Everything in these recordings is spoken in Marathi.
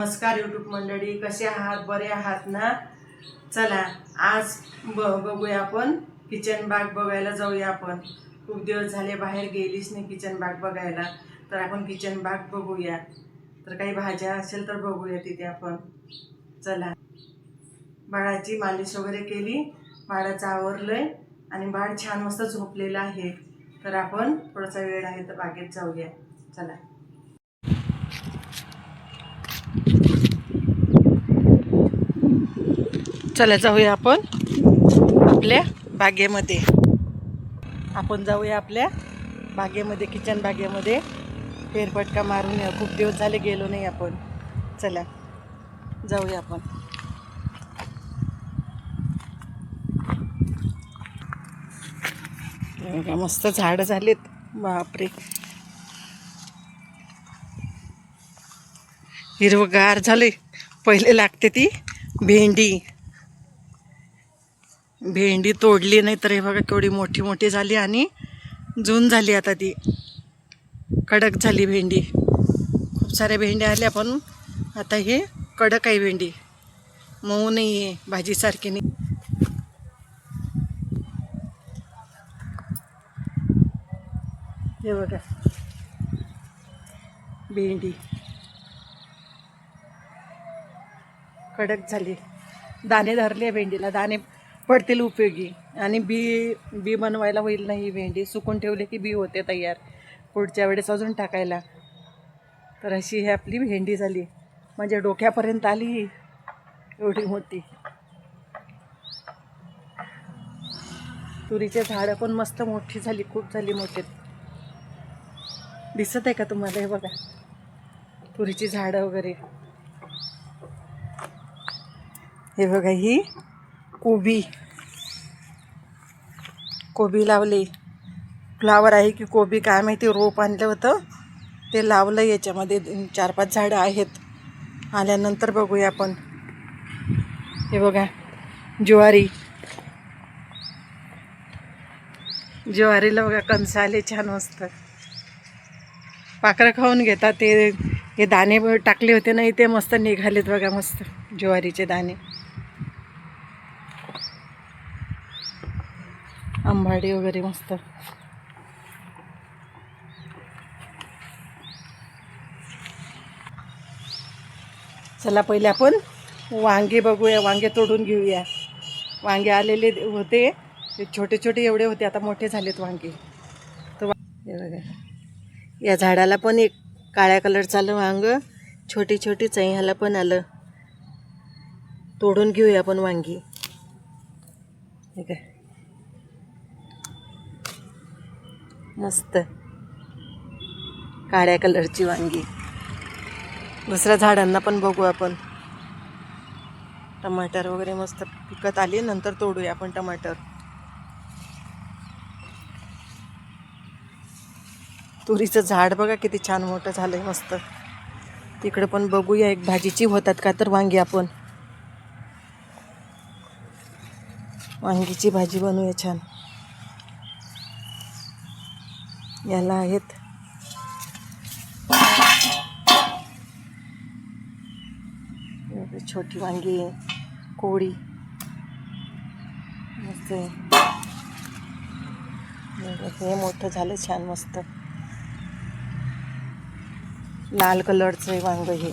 नमस्कार यूट्यूब मंडळी कसे आहात? बरे आहात ना? चला आज ब बघूया आपण. किचन बाग बघायला जाऊया आपण. खूप दिवस झाले बाहेर गेलीच नाही किचन बाग बघायला. तर आपण किचन बाग बघूया. तर काही भाज्या असेल तर बघूया तिथे आपण. चला. बाळाची मालिश वगैरे केली. बाळाचं आवरलंय आणि बाळ छान मस्त झोपलेलं आहे. तर आपण थोडासा वेळ आहे तर बागेत जाऊया. चला. चला जाऊया आपण आपल्या बागेमध्ये. आपण जाऊया आपल्या बागेमध्ये किचन बागेमध्ये. फेरफटका मारून या. खूप दिवस झाले गेलो नाही आपण. चला जाऊया आपण. बघा, मस्त झाडं झालेत. बापरे. हिरवगार झाले. पहिले लागते ती भेंडी. भेंडी तोडली नाही तर हे बघा केवढी मोठी मोठी झाली आणि जून झाली आता ती. कडक झाली भेंडी. खूप साऱ्या भेंड्या आल्या पण आता हे कडक आहे भेंडी. मऊ नाही आहे भाजीसारखी नाही. हे बघा. भेंडी. कडक झाली. दाणे धरले भेंडीला. दाणे पडतील उपयोगी. आणि बी बी बनवायला होईल नाही ही भेंडी. सुकून ठेवले की बी होते तयार. पुढच्या वेळेस अजून टाकायला. तर अशी ही आपली भेंडी झाली. म्हणजे डोक्यापर्यंत आली एवढी मोठी तुरीचे झाडं पण मस्त मोठी झाली. खूप झाली मोठे. दिसत आहे का तुम्हाला हे बघा? तुरीची झाडं वगैरे. हे बघा ही कोबी. कोबी लावली. फ्लावर आहे की कोबी काय माहिती रोप आणलं होतं. ते लावलं याच्यामध्ये. चार पाच झाडं आहेत. आल्यानंतर बघूया आपण. हे बघा ज्वारी. ज्वारीला बघा कंस आले छान मस्त. पाखरं खाऊन घेतात ते. हे दाणे ब- टाकले होते ना ते मस्त निघालेत बघा मस्त ज्वारीचे दाणे. आंबाडी वगैरे मस्त. चला पहिले आपण वांगे बघूया वांगे तोडून घेऊया. वांगे आलेले होते ते छोटे छोटे एवढे होते आता मोठे झालेत वांगे. तर बघा. या झाडाला पण एक काळ्या कलरचं आलं वांग छोटी छोटी चैह्याला पण आलं. तोडून घेऊया आपण वांगी. ठीक आहे मस्त. काळ्या कलरची वांगी. दुसऱ्या झाडांना पण बघू आपण. टमाटर वगैरे मस्त पिकत आली नंतर तोडूया आपण टमाटर. तुरीचं झाड बघा किती छान मोठं झालंय मस्त. तिकडे पण बघूया एक भाजीची होतात का तर वांगी आपण. वांगीची भाजी बनवूया छान. याला आहेत. छोटी वांगी कोळी. मस्त आहे. हे मोठं झालं छान मस्त. लाल कलरचं वांग हे.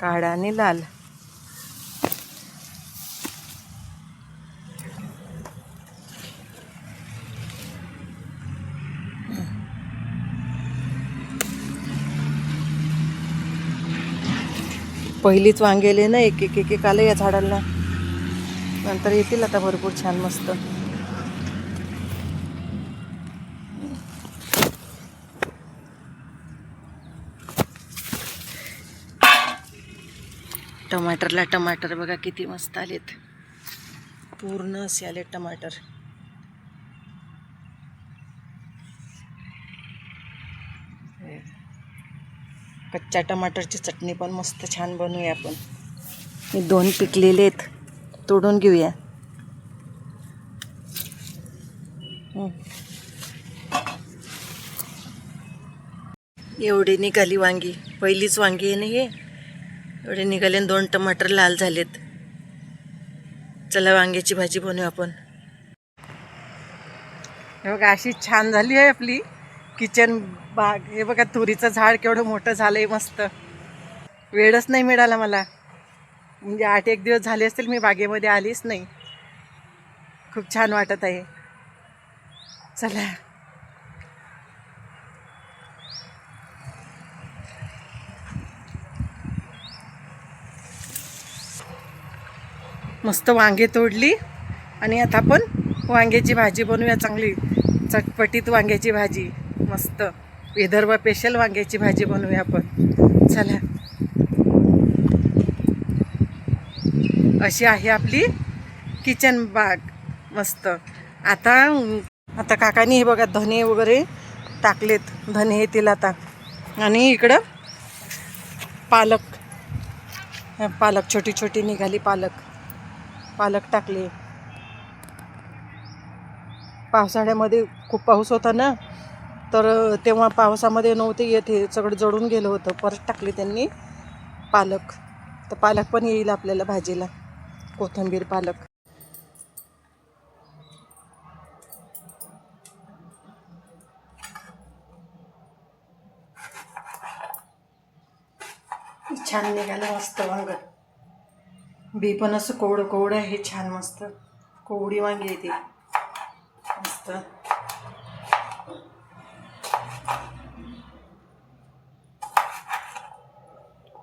काळा आणि लाल. पहिलीच वांगेले ना एक एक एक एक आलं या झाडाला नंतर येतील आता भरपूर छान मस्त. टमाटरला टमाटर बघा किती मस्त आलेत. पूर्ण असे आले टमाटर. कच्च्या टमाटरची चटणी पण मस्त छान बनवूया आपण. मी दोन पिकलेले आहेत तोडून घेऊया. एवढे एवढी निघाली वांगी पहिलीच वांगी आहे ना हे? एवढे निघाले आणि दोन टमाटर लाल झालेत. चला वांग्याची भाजी बनवू आपण. बघा अशी छान झाली आहे आपली किचन बाग. हे बघा तुरीचं झाड केवढं मोठं झालंय मस्त. वेळच नाही मिळाला मला. म्हणजे आठ एक दिवस झाले असतील मी बागेमध्ये आलीच नाही. खूप छान वाटत आहे. चला. मस्त वांगे तोडली. आणि आता आपण वांग्याची भाजी बनवूया चांगली चटपटीत वांग्याची भाजी. मस्त. विदर्भ स्पेशल वांग्याची भाजी बनवूया आपण. चला. अशी आहे आपली किचन बाग. मस्त. आता आता काकानी हे बघा धने वगैरे टाकलेत. धने येतील आता. आणि इकडं पालक. पालक छोटी छोटी निघाली पालक. पालक टाकले. पावसाळ्यामध्ये खूप पाऊस होता ना? तर तेव्हा पावसामध्ये नव्हते येत हे सगळं जळून गेलं होतं. परत टाकले त्यांनी पालक. तर पालक पण येईल आपल्याला भाजीला. कोथिंबीर पालक. छान निघालं मस्त वांग. बी पण असं कोवडं कोवडं आहे छान मस्त. कोवडी वांगी आहे ती. मस्त.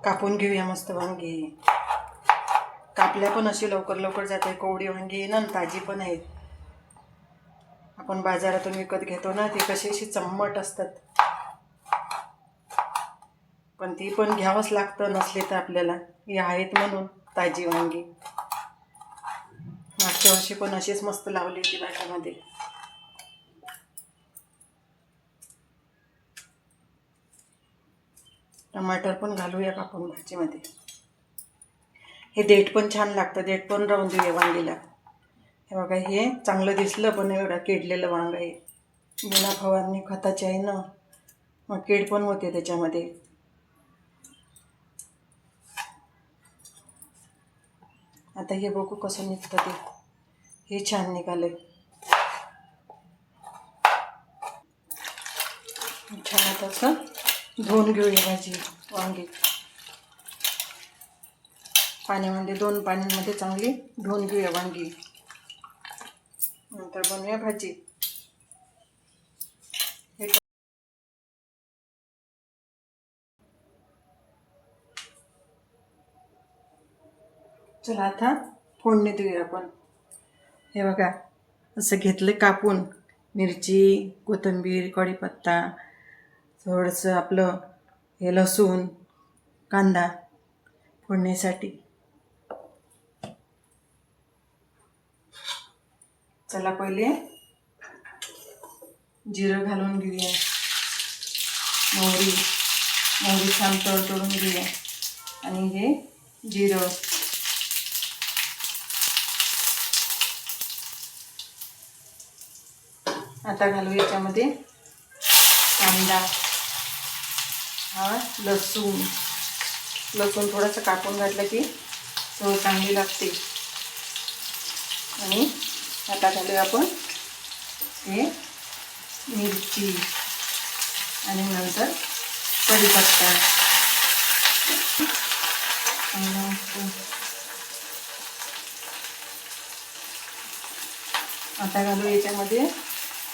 कापून घेऊया मस्त वांगी. कापल्या पण अशी लवकर लवकर जाते कोवडी वांगी आहे ना ताजी पण आहेत. आपण बाजारातून विकत घेतो ना ती कशी अशी चम्मट असतात. पण ती पण घ्यावंच लागतं नसली तर आपल्याला. ही आहेत म्हणून ताजी वांगी. मागच्या वर्षी पण अशीच मस्त लावली होती भाज्यामध्ये टमाटर पण घालूया कापून भाजीमध्ये. हे देठ पण छान लागतं देठ पण राहून देऊया वांगीला. हे बघा हे चांगलं दिसलं पण एवढा किडलेलं वांग आहे. बिना फवारणी खताची आहे ना. मग कीड पण होते त्याच्यामध्ये. आता हे बघू कसं निघतं ते. हे छान निघाले छान आता असं धुवून घेऊया भाजी वांगी. पाण्यामध्ये दोन पाण्यामध्ये चांगली धुवून घेऊया वांगी. नंतर बनवूया भाजी. हे चला आता फोडणी देऊया आपण. हे बघा असं घेतलं कापून मिरची कोथिंबीर कढीपत्ता थोडंसं आपलं हे लसूण कांदा फोडण्यासाठी चला पहिले जिरं घालून घेऊया. मोहरी मोहरी छान तळतळून घेऊया. आणि हे जिरं. आता घालू याच्यामध्ये कांदा. हा लसूण. लसूण थोडंसं कापून घातलं की चव चांगली लागते. आणि आता घालूया आपण हे मिरची. आणि नंतर कढीपत्ता. आणि आता घालू याच्यामध्ये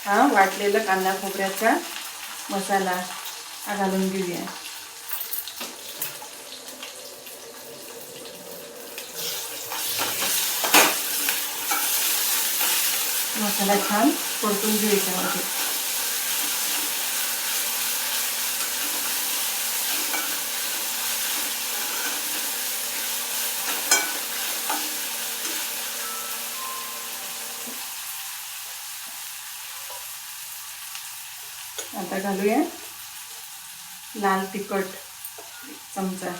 हा वाटलेला कांदा खोबऱ्याचा मसाला. हा घालून घेऊया मसाला छान परतून घेऊ याच्यामध्ये आता घालूया लाल तिखट चमचा.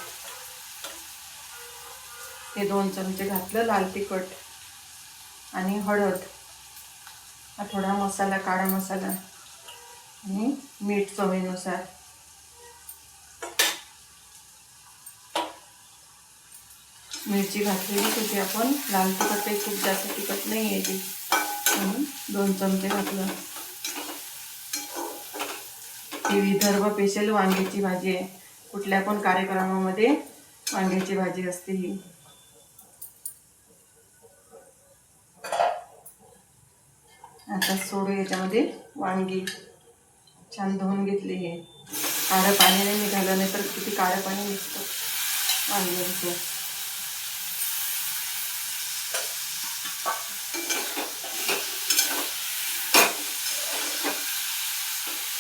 हे दोन चमचे घातलं लाल तिखट आणि हळद. हा थोडा मसाला काळा मसाला आणि मीठ चवीनुसार. मिरची घातलेली होती आपण लाल तिखट काही खूप जास्त तिखट नाही आहे ती. म्हणून दोन चमचे घातलं. ही विदर्भ स्पेशल वांग्याची भाजी आहे. कुठल्या पण कार्यक्रमामध्ये वांग्याची भाजी असते ही. आता सोडू याच्यामध्ये वांगी. छान धुवून घेतली हे. काळं पाणी नाही निघालं नाही तर किती काळं पाणी निघतं. वांग्यांचं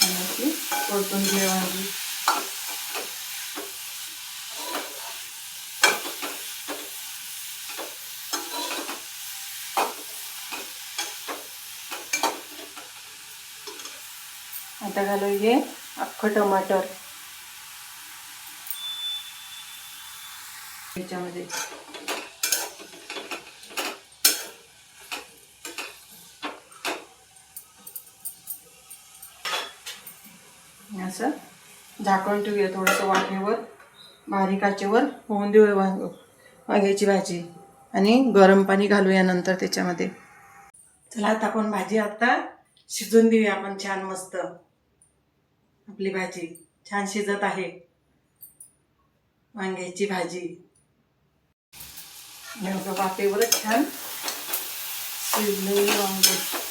आणि अशी परतून घे आता घालू हे अख्खं टमाटर. याच्यामध्ये. असं झाकण ठेवूया थोडंसं वाफेवर बारीक आचेवर होऊन देऊया वांग वांग्याची भाजी. आणि गरम पाणी घालूया नंतर त्याच्यामध्ये. चला आता आपण भाजी आता शिजून देऊया आपण छान मस्त. आपली भाजी छान शिजत आहे. वांग्याची भाजी. नेमकं वाफेवरच छान शिजलेली वांगे.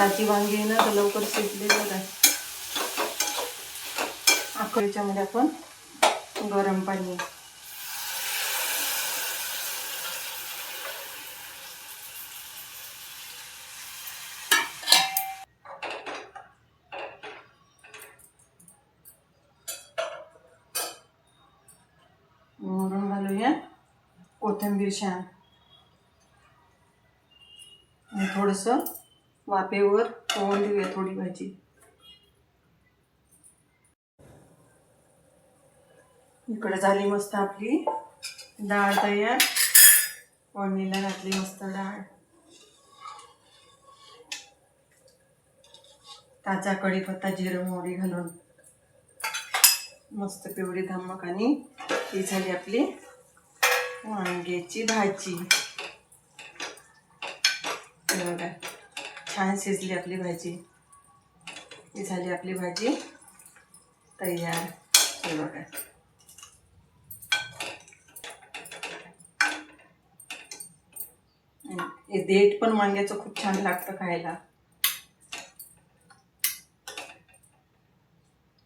ताजी वांगी आहे ना तर लवकर शिजली जातात आखर याच्यामध्ये आपण गरम पाणी. मोरून घालूया कोथिंबीर छान. थोडंसं वाफेवर पोहून देऊया थोडी भाजी. इकडे झाली मस्त आपली डाळ तयार. फोडणीला घातली मस्त डाळ. ताजा कढीपत्ता जिरं मोहरी घालून मस्त पिवळी धमक आणि ही झाली आपली वांग्याची भाजी. बघा. छान शिजली आपली भाजी. ही झाली आपली भाजी. तयार. हे बघा. हे देठ पण वांग्याचं खूप छान लागतं खायला.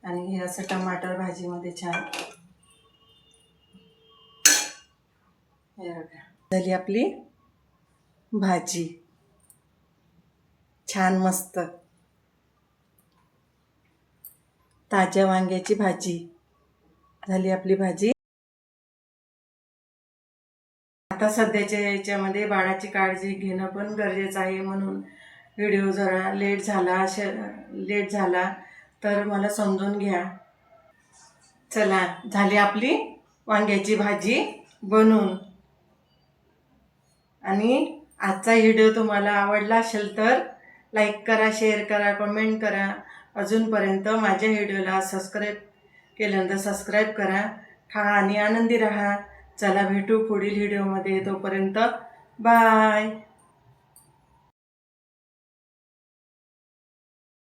आणि हे असं टमाटर भाजीमध्ये छान. हे बघा. झाली आपली भाजी. छान मस्त. ताज्या वांग्याची भाजी. झाली आपली भाजी. आता सध्याच्या याच्यामध्ये बाळाची काळजी घेणं पण गरजेचं आहे म्हणून व्हिडिओ जरा लेट झाला श लेट झाला तर मला समजून घ्या. चला झाली आपली वांग्याची भाजी बनवून आणि आजचा व्हिडिओ तुम्हाला आवडला असेल तर लाईक करा शेअर करा कमेंट करा. अजूनपर्यंत माझ्या व्हिडिओला सबस्क्राईब केल्यानंतर सबस्क्राईब करा. खा आणि आनंदी राहा. चला भेटू पुढील व्हिडिओमध्ये तोपर्यंत बाय